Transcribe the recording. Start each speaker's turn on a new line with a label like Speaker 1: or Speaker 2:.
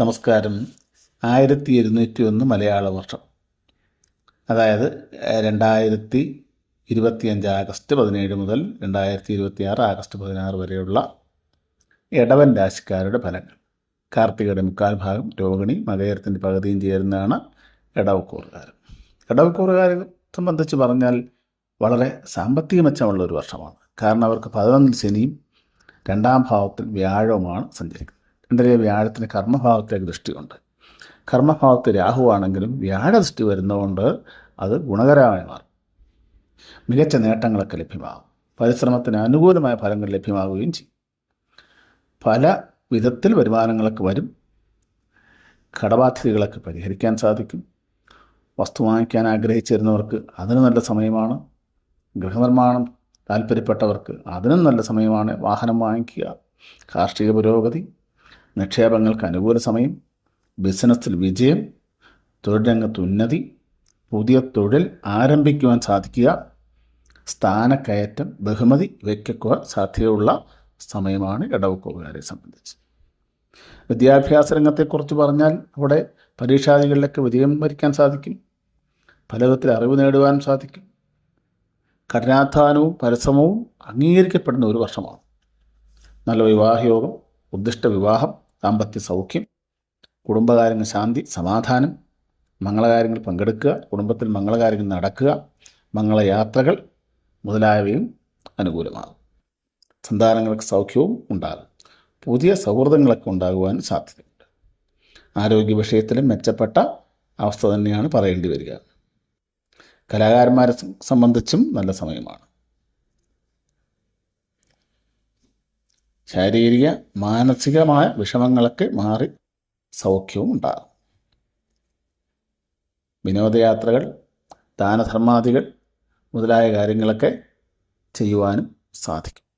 Speaker 1: നമസ്കാരം. ആയിരത്തി ഇരുന്നൂറ്റി ഒന്ന് മലയാള വർഷം. അതായത് രണ്ടായിരത്തി ഇരുപത്തിയഞ്ച് ആഗസ്റ്റ് പതിനേഴ് മുതൽ രണ്ടായിരത്തി ഇരുപത്തി ആറ് ആഗസ്റ്റ് പതിനാറ് വരെയുള്ള ഇടവൻ രാശിക്കാരുടെ ഫലങ്ങൾ. കാർത്തികയുടെ മുക്കാൽ ഭാഗം രോഹിണി മകയരത്തിന്റെ പകുതിയും ചേരുന്നതാണ് ഇടവക്കൂറുകാരൻ ഇടവക്കൂറുകാരെ സംബന്ധിച്ച് പറഞ്ഞാൽ വളരെ സാമ്പത്തിക മെച്ചമുള്ള ഒരു വർഷമാണ്. കാരണം അവർക്ക് പതിനൊന്നിൽ ശനിയും രണ്ടാം ഭാവത്തിൽ വ്യാഴവുമാണ് സഞ്ചരിക്കുന്നത്. രണ്ടിലെ വ്യാഴത്തിന് കർമ്മഭാവത്തിലേക്ക് ദൃഷ്ടിയുണ്ട്. കർമ്മഭാവത്ത് രാഹുവാണെങ്കിലും വ്യാഴദൃഷ്ടി വരുന്നതുകൊണ്ട് അത് ഗുണകരമായി മാറും. മികച്ച നേട്ടങ്ങളൊക്കെ ലഭ്യമാകും. പരിശ്രമത്തിന് അനുകൂലമായ ഫലങ്ങൾ ലഭ്യമാവുകയും ചെയ്യും. പല വിധത്തിൽ വരുമാനങ്ങളൊക്കെ വരും. കടബാധ്യതകളൊക്കെ പരിഹരിക്കാൻ സാധിക്കും. വസ്തു വാങ്ങിക്കാൻ ആഗ്രഹിച്ചിരുന്നവർക്ക് അതിന് നല്ല സമയമാണ്. ഗൃഹനിർമ്മാണം താല്പര്യപ്പെട്ടവർക്ക് അതിനും നല്ല സമയമാണ്. വാഹനം വാങ്ങിക്കുക കാർഷിക പുരോഗതി നിക്ഷേപങ്ങൾക്ക് അനുകൂല സമയം ബിസിനസ്സിൽ വിജയം തൊഴിൽ രംഗത്ത് ഉന്നതി പുതിയ തൊഴിൽ ആരംഭിക്കുവാൻ സാധിക്കുക സ്ഥാനക്കയറ്റം ബഹുമതി ഇവയ്ക്കൊക്കെ സാധ്യതയുള്ള സമയമാണ് ഇടവക്കുകാരെ സംബന്ധിച്ച്. വിദ്യാഭ്യാസ രംഗത്തെക്കുറിച്ച് പറഞ്ഞാൽ അവിടെ പരീക്ഷാദികളിലൊക്കെ വിജയം വരിക്കാൻ സാധിക്കും പലവിധത്തിൽ അറിവ് നേടുവാൻ സാധിക്കും. കഠിനാധ്വാനവും പരിശ്രമവും അംഗീകരിക്കപ്പെടുന്ന ഒരു വർഷമാണ്. നല്ല വിവാഹയോഗം ഉദ്ദിഷ്ട വിവാഹം ദാമ്പത്യ സൗഖ്യം കുടുംബകാര്യങ്ങൾ ശാന്തി സമാധാനം മംഗളകാര്യങ്ങൾ പങ്കെടുക്കുക കുടുംബത്തിൽ മംഗളകാര്യങ്ങൾ നടക്കുക മംഗളയാത്രകൾ മുതലായവയും അനുകൂലമാകും. സന്താനങ്ങൾക്ക് സൗഖ്യവും ഉണ്ടാകും. പുതിയ സൗഹൃദങ്ങളൊക്കെ ഉണ്ടാകുവാൻ സാധ്യതയുണ്ട്. ആരോഗ്യ വിഷയത്തിലും മെച്ചപ്പെട്ട അവസ്ഥ തന്നെയാണ് പറയേണ്ടി വരിക. കലാകാരന്മാരെ സംബന്ധിച്ചും നല്ല സമയമാണ്. ശാരീരിക മാനസികമായ വിഷമങ്ങളൊക്കെ മാറി സൗഖ്യവും ഉണ്ടാകും. വിനോദയാത്രകൾ ദാനധർമാദികൾ മുതലായ കാര്യങ്ങളൊക്കെ ചെയ്യുവാനും സാധിക്കും.